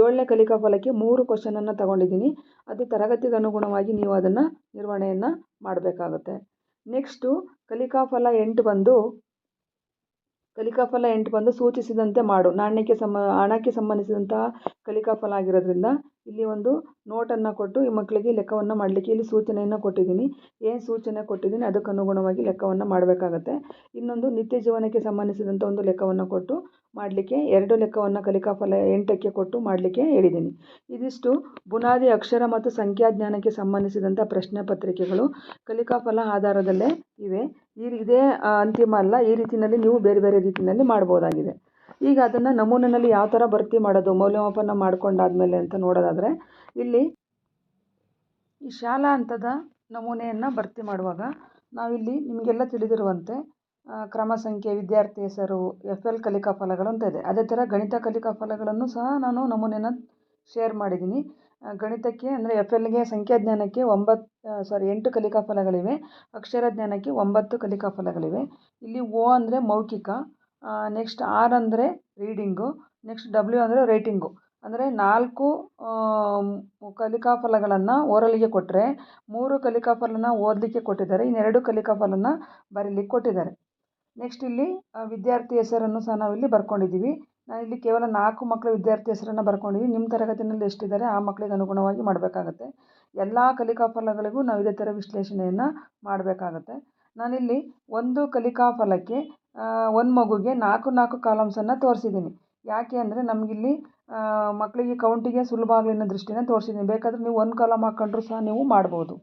ಏಳನೇ ಕಲಿಕಾ ಫಲಕ್ಕೆ ಮೂರು ಕ್ವಶನನ್ನು ತಗೊಂಡಿದ್ದೀನಿ. ಅದು ತರಗತಿಗೆ ಅನುಗುಣವಾಗಿ ನೀವು ಅದನ್ನು ನಿರ್ವಹಣೆಯನ್ನು ಮಾಡಬೇಕಾಗುತ್ತೆ. ನೆಕ್ಸ್ಟು ಕಲಿಕಾ ಫಲ ಎಂಟು ಬಂದು ಕಲಿಕಾಫಲ ಎಂಟು ಬಂದು ಸೂಚಿಸಿದಂತೆ ಮಾಡು. ನಾಣ್ಯಕ್ಕೆ ಸಂಬ ಹಣಕ್ಕೆ ಸಂಬಂಧಿಸಿದಂತಹ ಕಲಿಕಾಫಲ ಆಗಿರೋದ್ರಿಂದ ಇಲ್ಲಿ ಒಂದು ನೋಟನ್ನು ಕೊಟ್ಟು ಈ ಮಕ್ಕಳಿಗೆ ಲೆಕ್ಕವನ್ನು ಮಾಡಲಿಕ್ಕೆ ಇಲ್ಲಿ ಸೂಚನೆಯನ್ನು ಕೊಟ್ಟಿದ್ದೀನಿ. ಏನು ಸೂಚನೆ ಕೊಟ್ಟಿದ್ದೀನಿ ಅದಕ್ಕೆ ಅನುಗುಣವಾಗಿ ಲೆಕ್ಕವನ್ನು ಮಾಡಬೇಕಾಗತ್ತೆ. ಇನ್ನೊಂದು ನಿತ್ಯ ಜೀವನಕ್ಕೆ ಸಂಬಂಧಿಸಿದಂಥ ಒಂದು ಲೆಕ್ಕವನ್ನು ಕೊಟ್ಟು ಮಾಡಲಿಕ್ಕೆ, ಎರಡು ಲೆಕ್ಕವನ್ನು ಕಲಿಕಾಫಲ ಎಂಟಕ್ಕೆ ಕೊಟ್ಟು ಮಾಡಲಿಕ್ಕೆ ಹೇಳಿದ್ದೀನಿ. ಇದಿಷ್ಟು ಬುನಾದಿ ಅಕ್ಷರ ಮತ್ತು ಸಂಖ್ಯಾಜ್ಞಾನಕ್ಕೆ ಸಂಬಂಧಿಸಿದಂಥ ಪ್ರಶ್ನೆ ಪತ್ರಿಕೆಗಳು. ಕಲಿಕಾಫಲ ಆಧಾರದಲ್ಲೇ ಇವೆ. ಈ ಇದೇ ಅಂತಿಮ ಅಲ್ಲ, ಈ ರೀತಿಯಲ್ಲಿ ನೀವು ಬೇರೆ ಬೇರೆ ರೀತಿಯಲ್ಲಿ ಮಾಡ್ಬೋದಾಗಿದೆ. ಈಗ ಅದನ್ನು ನಮೂನೆಯಲ್ಲಿ ಯಾವ ಥರ ಭರ್ತಿ ಮಾಡೋದು, ಮೌಲ್ಯಮಾಪನ ಮಾಡ್ಕೊಂಡಾದ್ಮೇಲೆ ಅಂತ ನೋಡೋದಾದರೆ, ಇಲ್ಲಿ ಈ ಶಾಲಾ ಹಂತದ ನಮೂನೆಯನ್ನು ಭರ್ತಿ ಮಾಡುವಾಗ ನಾವಿಲ್ಲಿ ನಿಮಗೆಲ್ಲ ತಿಳಿದಿರುವಂತೆ ಕ್ರಮ ಸಂಖ್ಯೆ, ವಿದ್ಯಾರ್ಥಿ ಹೆಸರು ಎಫ್ ಎಲ್ ಕಲಿಕಾ ಫಲಗಳು ಅಂತ ಇದೆ. ಅದೇ ಥರ ಗಣಿತ ಕಲಿಕಾ ಫಲಗಳನ್ನು ಸಹ ನಾನು ನಮೂನೆನ ಶೇರ್ ಮಾಡಿದ್ದೀನಿ ಗಣಿತಕ್ಕೆ ಅಂದರೆ ಎಫ್ ಎಲ್ಗೆ ಸಂಖ್ಯಾಜ್ಞಾನಕ್ಕೆ ಒಂಬತ್ತು ಸಾರಿ ಎಂಟು ಕಲಿಕಾ ಫಲಗಳಿವೆ, ಅಕ್ಷರ ಜ್ಞಾನಕ್ಕೆ ಒಂಬತ್ತು ಕಲಿಕಾ ಫಲಗಳಿವೆ. ಇಲ್ಲಿ ಓ ಅಂದರೆ ಮೌಖಿಕ ನೆಕ್ಸ್ಟ್ ಆರ್ ಅಂದರೆ ರೀಡಿಂಗು ನೆಕ್ಸ್ಟ್ ಡಬ್ಲ್ಯೂ ಅಂದರೆ ರೇಟಿಂಗು ಅಂದರೆ ನಾಲ್ಕು ಕಲಿಕಾ ಫಲಗಳನ್ನು ಓರಲಿಗೆ ಕೊಟ್ಟರೆ ಮೂರು ಕಲಿಕಾ ಫಲನ ಓದಲಿಕ್ಕೆ ಕೊಟ್ಟಿದ್ದಾರೆ, ಇನ್ನೆರಡು ಕಲಿಕಾ ಫಲನ ಬರೀಲಿಕ್ಕೆ ಕೊಟ್ಟಿದ್ದಾರೆ. ನೆಕ್ಸ್ಟ್ ಇಲ್ಲಿ ವಿದ್ಯಾರ್ಥಿ ಹೆಸರನ್ನು ಸಹ ನಾವಿಲ್ಲಿ ಬರ್ಕೊಂಡಿದ್ದೀವಿ. ನಾನಿಲ್ಲಿ ಕೇವಲ ನಾಲ್ಕು ಮಕ್ಕಳ ವಿದ್ಯಾರ್ಥಿ ಹೆಸರನ್ನು ಬರ್ಕೊಂಡಿದ್ದೀವಿ ನಿಮ್ಮ ತರಗತಿಯಲ್ಲಿ ಎಷ್ಟಿದ್ದಾರೆ, ಆ ಮಕ್ಕಳಿಗೆ ಅನುಗುಣವಾಗಿ ಮಾಡಬೇಕಾಗತ್ತೆ. ಎಲ್ಲ ಕಲಿಕಾ ಫಲಗಳಿಗೂ ನಾವು ಇದೇ ಥರ ವಿಶ್ಲೇಷಣೆಯನ್ನು ಮಾಡಬೇಕಾಗತ್ತೆ. ನಾನಿಲ್ಲಿ ಒಂದು ಕಲಿಕಾ ಫಲಕ್ಕೆ ಒಂದು ಮಗುಗೆ ನಾಲ್ಕು ನಾಲ್ಕು ಕಾಲಮ್ಸನ್ನು ತೋರಿಸಿದ್ದೀನಿ. ಯಾಕೆ ಅಂದರೆ ನಮಗಿಲ್ಲಿ ಮಕ್ಕಳಿಗೆ ಕೌಂಟಿಗೆ ಸುಲಭ ಆಗಲಿ ಅನ್ನೋ ದೃಷ್ಟಿಯಿಂದ ತೋರಿಸಿದ್ದೀನಿ. ಬೇಕಾದರೆ ನೀವು ಒಂದು ಕಾಲಮ್ ಹಾಕ್ಕೊಂಡ್ರೂ ಸಹ ನೀವು ಮಾಡ್ಬೋದು.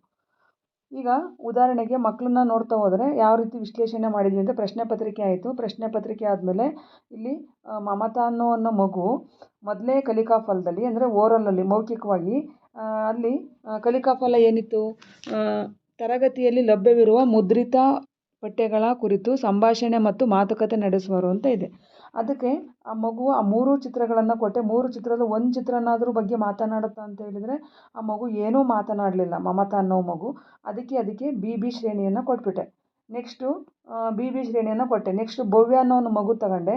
ಈಗ ಉದಾಹರಣೆಗೆ ಮಕ್ಕಳನ್ನ ನೋಡ್ತಾ ಹೋದರೆ ಯಾವ ರೀತಿ ವಿಶ್ಲೇಷಣೆ ಮಾಡಿದ್ವಿ ಅಂತ ಪ್ರಶ್ನೆ ಪತ್ರಿಕೆ ಆಯಿತು. ಪ್ರಶ್ನೆ ಪತ್ರಿಕೆ ಆದಮೇಲೆ ಇಲ್ಲಿ ಮಮತಾ ಅನ್ನೋ ಅನ್ನೋ ಮಗು ಮೊದಲೇ ಕಲಿಕಾ ಫಲದಲ್ಲಿ ಅಂದರೆ ಓರಲಲ್ಲಿ ಮೌಖಿಕವಾಗಿ ಅಲ್ಲಿ ಕಲಿಕಾ ಫಲ ಏನಿತ್ತು? ತರಗತಿಯಲ್ಲಿ ಲಭ್ಯವಿರುವ ಮುದ್ರಿತ ಪಠ್ಯಗಳ ಕುರಿತು ಸಂಭಾಷಣೆ ಮತ್ತು ಮಾತುಕತೆ ನಡೆಸುವರು ಅಂತ ಇದೆ. ಅದಕ್ಕೆ ಆ ಮಗು ಆ ಮೂರು ಚಿತ್ರಗಳನ್ನು ಕೊಟ್ಟೆ. ಮೂರು ಚಿತ್ರದ ಒಂದು ಚಿತ್ರನಾದ್ರ ಬಗ್ಗೆ ಮಾತನಾಡುತ್ತಾ ಅಂತ ಹೇಳಿದರೆ ಆ ಮಗು ಏನೂ ಮಾತನಾಡಲಿಲ್ಲ. ಮಮತಾ ಅನ್ನೋ ಮಗು. ಅದಕ್ಕೆ ಅದಕ್ಕೆ ಬಿ ಬಿ ಶ್ರೇಣಿಯನ್ನು ಕೊಟ್ಬಿಟ್ಟೆ. ನೆಕ್ಸ್ಟು ಬಿ ಬಿ ಶ್ರೇಣಿಯನ್ನು ಕೊಟ್ಟೆ. ನೆಕ್ಸ್ಟು ಭವ್ಯ ಅನ್ನೋ ಒಂದು ಮಗು ತಗೊಂಡೆ.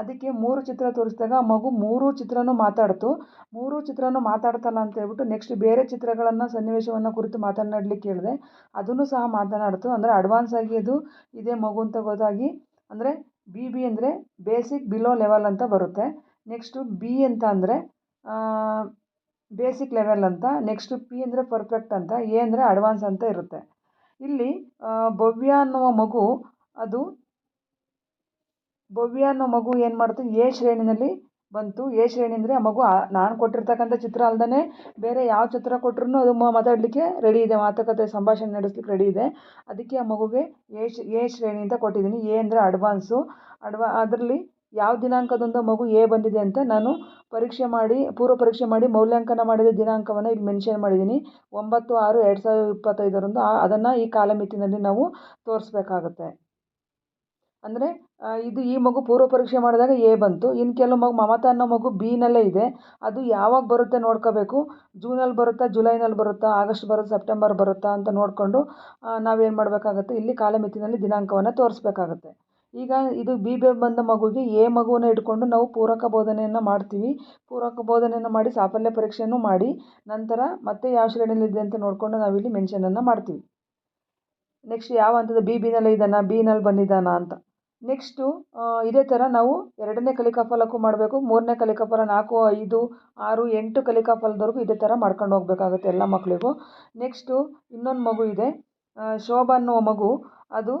ಅದಕ್ಕೆ ಮೂರು ಚಿತ್ರ ತೋರಿಸಿದಾಗ ಮಗು ಮೂರು ಚಿತ್ರನೂ ಮಾತಾಡ್ತು. ಮೂರು ಚಿತ್ರನೂ ಮಾತಾಡ್ತಲ್ಲ ಅಂತ ಹೇಳ್ಬಿಟ್ಟು ನೆಕ್ಸ್ಟ್ ಬೇರೆ ಚಿತ್ರಗಳನ್ನು, ಸನ್ನಿವೇಶವನ್ನು ಕುರಿತು ಮಾತನಾಡಲಿಕ್ಕೆ ಹೇಳಿದೆ. ಅದನ್ನು ಸಹ ಮಾತನಾಡ್ತು. ಅಂದರೆ ಅಡ್ವಾನ್ಸ್ ಆಗಿ ಅದು ಇದೇ ಮಗು ಅಂತ ಗೊತ್ತಾಗಿ ಅಂದರೆ ಬಿ ಬಿ ಅಂದರೆ ಬೇಸಿಕ್ ಬಿಲೋ ಲೆವೆಲ್ ಅಂತ ಬರುತ್ತೆ. ನೆಕ್ಸ್ಟು ಬಿ ಅಂತ ಅಂದರೆ ಬೇಸಿಕ್ ಲೆವೆಲ್ ಅಂತ. ನೆಕ್ಸ್ಟು ಪಿ ಅಂದರೆ ಪರ್ಫೆಕ್ಟ್ ಅಂತ. ಎ ಅಂದರೆ ಅಡ್ವಾನ್ಸ್ ಅಂತ ಇರುತ್ತೆ. ಇಲ್ಲಿ ಭವ್ಯ ಅನ್ನುವ ಮಗು ಅದು ಭವ್ಯ ಅನ್ನೋ ಮಗು ಏನು ಮಾಡ್ತು? ಎ ಶ್ರೇಣಿನಲ್ಲಿ ಬಂತು. ಎ ಶ್ರೇಣಿ ಅಂದರೆ ಆ ಮಗು ನಾನು ಕೊಟ್ಟಿರ್ತಕ್ಕಂಥ ಚಿತ್ರ ಅಲ್ಲದೇ ಬೇರೆ ಯಾವ ಚಿತ್ರ ಕೊಟ್ರೂ ಅದು ಮಾತಾಡಲಿಕ್ಕೆ ರೆಡಿ ಇದೆ. ಮಾತುಕತೆ, ಸಂಭಾಷಣೆ ನಡೆಸ್ಲಿಕ್ಕೆ ರೆಡಿ ಇದೆ. ಅದಕ್ಕೆ ಆ ಮಗುಗೆ ಎ ಶ್ರೇಣಿ ಅಂತ ಕೊಟ್ಟಿದ್ದೀನಿ. ಎ ಅಂದರೆ ಅಡ್ವಾನ್ಸು ಅಡ್ವಾ, ಅದರಲ್ಲಿ ಯಾವ ದಿನಾಂಕದೊಂದು ಮಗು ಎ ಬಂದಿದೆ ಅಂತ ನಾನು ಪರೀಕ್ಷೆ ಮಾಡಿ, ಪೂರ್ವ ಪರೀಕ್ಷೆ ಮಾಡಿ ಮೌಲ್ಯಾಂಕನ ಮಾಡಿದ ದಿನಾಂಕವನ್ನು ಇಲ್ಲಿ ಮೆನ್ಷನ್ ಮಾಡಿದ್ದೀನಿ. ಒಂಬತ್ತು ಆರು ಎರಡು ಸಾವಿರದ ಇಪ್ಪತ್ತೈದರಂದು ಅದನ್ನು ಈ ಕಾಲಮಿತಿನಲ್ಲಿ ನಾವು ತೋರಿಸ್ಬೇಕಾಗತ್ತೆ. ಅಂದರೆ ಇದು ಈ ಮಗು ಪೂರ್ವ ಪರೀಕ್ಷೆ ಮಾಡಿದಾಗ ಎ ಬಂತು. ಇನ್ನು ಕೆಲವು ಮಗು, ಮಮತಾ ಅನ್ನೋ ಮಗು ಬಿನಲ್ಲೇ ಇದೆ. ಅದು ಯಾವಾಗ ಬರುತ್ತೆ ನೋಡ್ಕೋಬೇಕು. ಜೂನಲ್ಲಿ ಬರುತ್ತಾ, ಜುಲೈನಲ್ಲಿ ಬರುತ್ತಾ, ಆಗಸ್ಟ್ ಬರುತ್ತಾ, ಸೆಪ್ಟೆಂಬರ್ ಬರುತ್ತಾ ಅಂತ ನೋಡಿಕೊಂಡು ನಾವೇನು ಮಾಡಬೇಕಾಗುತ್ತೆ? ಇಲ್ಲಿ ಕಾಲಮಿತಿನಲ್ಲಿ ದಿನಾಂಕವನ್ನು ತೋರಿಸ್ಬೇಕಾಗತ್ತೆ. ಈಗ ಇದು ಬಿ ಬಿ ಬಂದ ಮಗುವಿಗೆ ಎ ಮಗುವನ್ನು ಇಟ್ಕೊಂಡು ನಾವು ಪೂರಕ ಬೋಧನೆಯನ್ನು ಮಾಡ್ತೀವಿ. ಪೂರಕ ಬೋಧನೆಯನ್ನು ಮಾಡಿ, ಸಾಫಲ್ಯ ಪರೀಕ್ಷೆಯನ್ನು ಮಾಡಿ, ನಂತರ ಮತ್ತೆ ಯಾವ ಶ್ರೇಣಿಯಲ್ಲಿದೆ ಅಂತ ನೋಡಿಕೊಂಡು ನಾವಿಲ್ಲಿ ಮೆನ್ಷನನ್ನು ಮಾಡ್ತೀವಿ. ನೆಕ್ಸ್ಟ್ ಯಾವ ಹಂತದ ಬಿ ಬಿನಲ್ಲಿ ಇದ್ದಾನಾ? ಬಿನಲ್ಲಿ ಬಂದಿದ್ದಾನ ಅಂತ. ನೆಕ್ಸ್ಟು ಇದೇ ಥರ ನಾವು ಎರಡನೇ ಕಲಿಕಾ ಫಲಕ್ಕೂ ಮಾಡಬೇಕು, ಮೂರನೇ ಕಲಿಕಾ ಫಲ ನಾಲ್ಕು, ಐದು, ಆರು, ಎಂಟು ಕಲಿಕಾ ಫಲದವರೆಗೂ ಇದೇ ಥರ ಮಾಡ್ಕೊಂಡು ಹೋಗ್ಬೇಕಾಗುತ್ತೆ ಎಲ್ಲ ಮಕ್ಕಳಿಗೂ ನೆಕ್ಸ್ಟು ಇನ್ನೊಂದು ಮಗು ಇದೆ. ಶೋಭಾ ಅನ್ನೋ ಮಗು, ಅದು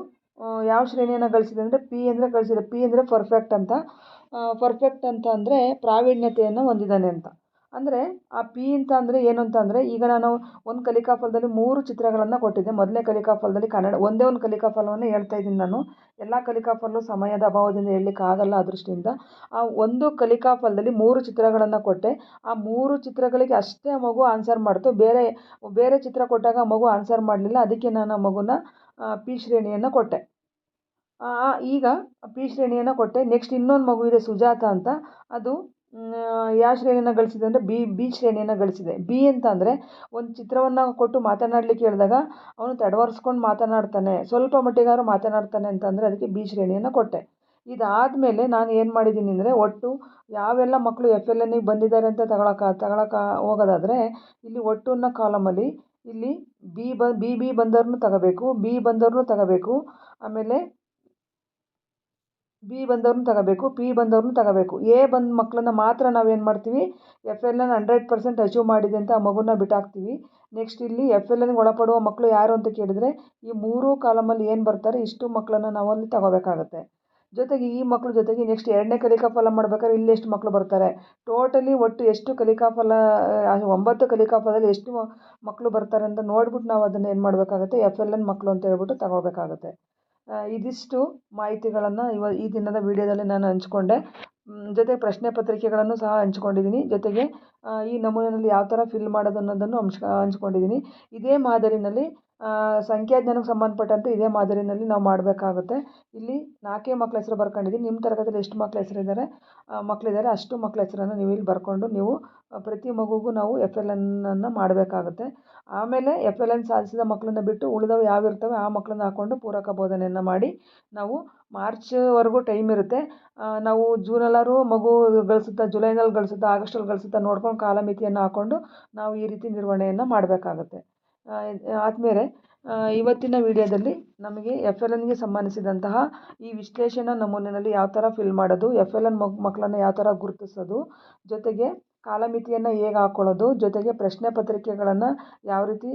ಯಾವ ಶ್ರೇಣಿಯನ್ನು ಗಳಿಸಿದೆ ಅಂದರೆ ಪಿ ಅಂದರೆ ಗಳಿಸಿದೆ. ಪಿ ಅಂದರೆ ಪರ್ಫೆಕ್ಟ್ ಅಂತ. ಪರ್ಫೆಕ್ಟ್ ಅಂತ ಅಂದರೆ ಪ್ರಾವೀಣ್ಯತೆಯನ್ನು ಹೊಂದಿದ್ದಾನೆ ಅಂತ. ಅಂದರೆ ಆ ಪಿ ಅಂತ ಅಂದರೆ ಏನು ಅಂತ ಅಂದರೆ ಈಗ ನಾನು ಒಂದು ಕಲಿಕಾ ಫಲದಲ್ಲಿ ಮೂರು ಚಿತ್ರಗಳನ್ನು ಕೊಟ್ಟಿದ್ದೆ. ಮೊದಲನೇ ಕಲಿಕಾ ಫಲದಲ್ಲಿ ಕನ್ನಡ, ಒಂದೇ ಒಂದು ಕಲಿಕಾ ಫಲವನ್ನು ಹೇಳ್ತಾ ಇದ್ದೀನಿ ನಾನು. ಎಲ್ಲ ಕಲಿಕಾ ಫಲವೂ ಸಮಯದ ಅಭಾವದಿಂದ ಹೇಳಲಿಕ್ಕೆ ಆಗಲ್ಲ ಆ ದೃಷ್ಟಿಯಿಂದ. ಆ ಒಂದು ಕಲಿಕಾ ಫಲದಲ್ಲಿ ಮೂರು ಚಿತ್ರಗಳನ್ನು ಕೊಟ್ಟೆ. ಆ ಮೂರು ಚಿತ್ರಗಳಿಗೆ ಅಷ್ಟೇ ಮಗು ಆನ್ಸರ್ ಮಾಡ್ತು. ಬೇರೆ ಬೇರೆ ಚಿತ್ರ ಕೊಟ್ಟಾಗ ಮಗು ಆನ್ಸರ್ ಮಾಡಲಿಲ್ಲ. ಅದಕ್ಕೆ ನಾನು ಆ ಮಗುನ ಪಿ ಶ್ರೇಣಿಯನ್ನು ಕೊಟ್ಟೆ. ಈಗ ಪಿ ಶ್ರೇಣಿಯನ್ನು ಕೊಟ್ಟೆ. ನೆಕ್ಸ್ಟ್ ಇನ್ನೊಂದು ಮಗು ಇದೆ ಸುಜಾತ ಅಂತ. ಅದು ಯಾವ ಶ್ರೇಣಿಯನ್ನು ಗಳಿಸಿದೆ ಅಂದರೆ ಬಿ ಬಿ ಶ್ರೇಣಿಯನ್ನು ಗಳಿಸಿದೆ. ಬಿ ಅಂತ ಅಂದರೆ ಒಂದು ಚಿತ್ರವನ್ನು ಕೊಟ್ಟು ಮಾತನಾಡಲಿಕ್ಕೆ ಹೇಳಿದಾಗ ಅವನು ತಡವರ್ಸ್ಕೊಂಡು ಮಾತನಾಡ್ತಾನೆ. ಸ್ವಲ್ಪ ಮಟ್ಟಿಗಾರು ಮಾತನಾಡ್ತಾನೆ ಅಂತಂದರೆ ಅದಕ್ಕೆ ಬಿ ಶ್ರೇಣಿಯನ್ನು ಕೊಟ್ಟೆ. ಇದಾದಮೇಲೆ ನಾನು ಏನು ಮಾಡಿದ್ದೀನಿ ಅಂದರೆ ಒಟ್ಟು ಯಾವೆಲ್ಲ ಮಕ್ಕಳು ಎಫ್ ಎಲ್ ಎನ್ನಿಗೆ ಬಂದಿದ್ದಾರೆ ಅಂತ ತಗೊಳಕ್ಕೆ ತಗೊಳಕ್ಕೆ ಹೋಗೋದಾದರೆ ಇಲ್ಲಿ ಒಟ್ಟು ಅನ್ನೋ ಕಾಲಮಲ್ಲಿ ಇಲ್ಲಿ ಬಿ ಬ, ಬಿ ಬಿ ಬಂದವ್ರನ್ನೂ ತಗೋಬೇಕು, ಬಿ ಬಂದವ್ರನ್ನೂ ತಗೋಬೇಕು, ಆಮೇಲೆ ಬಿ ಬಂದವ್ರನ್ನ ತಗೋಬೇಕು ಪಿ ಬಂದವ್ರನ್ನ ತಗೋಬೇಕು. ಎ ಬಂದ ಮಕ್ಕಳನ್ನ ಮಾತ್ರ ನಾವೇನು ಮಾಡ್ತೀವಿ? F L N hundred percent achieve ಮಾಡಿದೆ ಅಂತ ಆ ಮಗುನ ಬಿಟ್ಟಾಕ್ತೀವಿ. ನೆಕ್ಸ್ಟ್ ಇಲ್ಲಿ ಎಫ್ ಎಲ್ ಎನ್ಗೆ ಒಳಪಡುವ ಮಕ್ಕಳು ಯಾರು ಅಂತ ಕೇಳಿದರೆ ಈ ಮೂರು ಕಾಲಮಲ್ಲಿ ಏನು ಬರ್ತಾರೆ? ಇಷ್ಟು ಮಕ್ಕಳನ್ನ ನಾವು ಅಲ್ಲಿ ತಗೋಬೇಕಾಗತ್ತೆ. ಜೊತೆಗೆ ಈ ಮಕ್ಕಳ ಜೊತೆಗೆ ನೆಕ್ಸ್ಟ್ ಎರಡನೇ ಕಲಿಕಾ ಫಲ ಮಾಡ್ಬೇಕಾದ್ರೆ ಇಲ್ಲಿ ಎಷ್ಟು ಮಕ್ಕಳು ಬರ್ತಾರೆ? ಟೋಟಲಿ ಒಟ್ಟು ಎಷ್ಟು ಕಲಿಕಾ ಫಲ ಆ, ಒಂಬತ್ತು ಕಲಿಕಾ ಫಲದಲ್ಲಿ ಎಷ್ಟು ಮಕ್ಕಳು ಬರ್ತಾರೆ ಅಂತ ನೋಡ್ಬಿಟ್ಟು ನಾವು ಅದನ್ನು ಏನು ಮಾಡಬೇಕಾಗತ್ತೆ? ಎಫ್ ಎಲ್ ಎನ್ ಮಕ್ಕಳು ಅಂತ ಹೇಳ್ಬಿಟ್ಟು ತಗೋಬೇಕಾಗತ್ತೆ. ಇದಿಷ್ಟು ಮಾಹಿತಿಗಳನ್ನು ಇವ ಈ ದಿನದ ವಿಡಿಯೋದಲ್ಲಿ ನಾನು ಹಂಚಿಕೊಂಡೆ. ಜೊತೆ ಪ್ರಶ್ನೆ ಪತ್ರಿಕೆಗಳನ್ನು ಸಹ ಹಂಚ್ಕೊಂಡಿದ್ದೀನಿ ಜೊತೆಗೆ ಈ ನಮೂನೆಯಲ್ಲಿ ಯಾವ ಥರ ಫಿಲ್ ಮಾಡೋದು ಅನ್ನೋದನ್ನು ಅಂಶ ಹಂಚ್ಕೊಂಡಿದ್ದೀನಿ ಇದೇ ಮಾದರಿನಲ್ಲಿ ಆ, ಸಂಖ್ಯಾಜ್ಞಾನಕ್ಕೆ ಸಂಬಂಧಪಟ್ಟಂತೆ ಇದೇ ಮಾದರಿಯಲ್ಲಿ ನಾವು ಮಾಡಬೇಕಾಗುತ್ತೆ. ಇಲ್ಲಿ ನಾಲ್ಕೇ ಮಕ್ಕಳ ಹೆಸರು ಬರ್ಕೊಂಡಿದ್ದೀನಿ ನಿಮ್ಮ ತರಗತಿಯಲ್ಲಿ ಎಷ್ಟು ಮಕ್ಳ ಹೆಸರಿದ್ದಾರೆ ಮಕ್ಕಳಿದ್ದಾರೆ ಅಷ್ಟು ಮಕ್ಕಳ ಹೆಸರನ್ನು ನೀವು ಇಲ್ಲಿ ಬರ್ಕೊಂಡು ನೀವು ಪ್ರತಿ ಮಗುಗೂ ನಾವು ಎಫ್ ಎಲ್ ಎನ್ನನ್ನು ಮಾಡಬೇಕಾಗುತ್ತೆ. ಆಮೇಲೆ ಎಫ್ ಎಲ್ ಎನ್ ಸಾಧಿಸಿದ ಮಕ್ಕಳನ್ನ ಬಿಟ್ಟು ಉಳಿದವು ಯಾವ ಇರ್ತವೆ ಆ ಮಕ್ಕಳನ್ನ ಹಾಕ್ಕೊಂಡು ಪೂರಕ ಬೋಧನೆಯನ್ನು ಮಾಡಿ ನಾವು ಮಾರ್ಚ್ವರೆಗೂ ಟೈಮ್ ಇರುತ್ತೆ. ನಾವು ಜೂನಲ್ಲಾರು ಮಗು ಗಳಿಸುತ್ತಾ, ಜುಲೈನಲ್ಲಿ ಗಳಿಸುತ್ತಾ, ಆಗಸ್ಟಲ್ಲಿ ಗಳಿಸುತ್ತಾ ನೋಡ್ಕೊಂಡು ಕಾಲಮಿತಿಯನ್ನು ಹಾಕ್ಕೊಂಡು ನಾವು ಈ ರೀತಿ ನಿರ್ವಹಣೆಯನ್ನು ಮಾಡಬೇಕಾಗುತ್ತೆ. ಆದಮೇಲೆ ಇವತ್ತಿನ ವಿಡಿಯೋದಲ್ಲಿ ನಮಗೆ ಎಫ್ ಎಲ್ ಎನ್ಗೆ ಸಂಬಂಧಿಸಿದಂತಹ ಈ ವಿಶ್ಲೇಷಣಾ ನಮೂನೆಯಲ್ಲಿ ಯಾವ ಥರ ಫಿಲ್ ಮಾಡೋದು ಎಫ್ ಎಲ್ ಎನ್ ಮಕ್ಕಳನ್ನ ಯಾವ ಥರ ಗುರುತಿಸೋದು, ಜೊತೆಗೆ ಕಾಲಮಿತಿಯನ್ನು ಹೇಗೆ ಹಾಕ್ಕೊಳ್ಳೋದು ಜೊತೆಗೆ ಪ್ರಶ್ನೆ ಪತ್ರಿಕೆಗಳನ್ನು ಯಾವ ರೀತಿ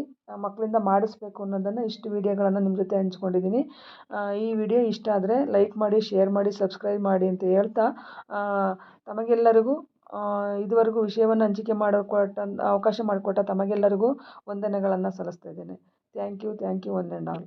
ಮಕ್ಕಳಿಂದ ಮಾಡಿಸ್ಬೇಕು ಅನ್ನೋದನ್ನು ಇಷ್ಟು ವಿಡಿಯೋಗಳನ್ನು ನಿಮ್ಮ ಜೊತೆ ಹಂಚ್ಕೊಂಡಿದ್ದೀನಿ. ಈ ವಿಡಿಯೋ ಇಷ್ಟ ಆದರೆ ಲೈಕ್ ಮಾಡಿ, ಶೇರ್ ಮಾಡಿ, ಸಬ್ಸ್ಕ್ರೈಬ್ ಮಾಡಿ ಅಂತ ಹೇಳ್ತಾ ತಮಗೆಲ್ಲರಿಗೂ ಇದುವರೆಗೂ ವಿಷಯವನ್ನು ಹಂಚಿಕೆ ಮಾಡಿಕೊಟ್ಟ, ಅವಕಾಶ ಮಾಡಿಕೊಟ್ಟ ತಮಗೆಲ್ಲರಿಗೂ ವಂದನೆಗಳನ್ನು ಸಲ್ಲಿಸ್ತಾ ಇದ್ದೇನೆ. Thank you thank you one and all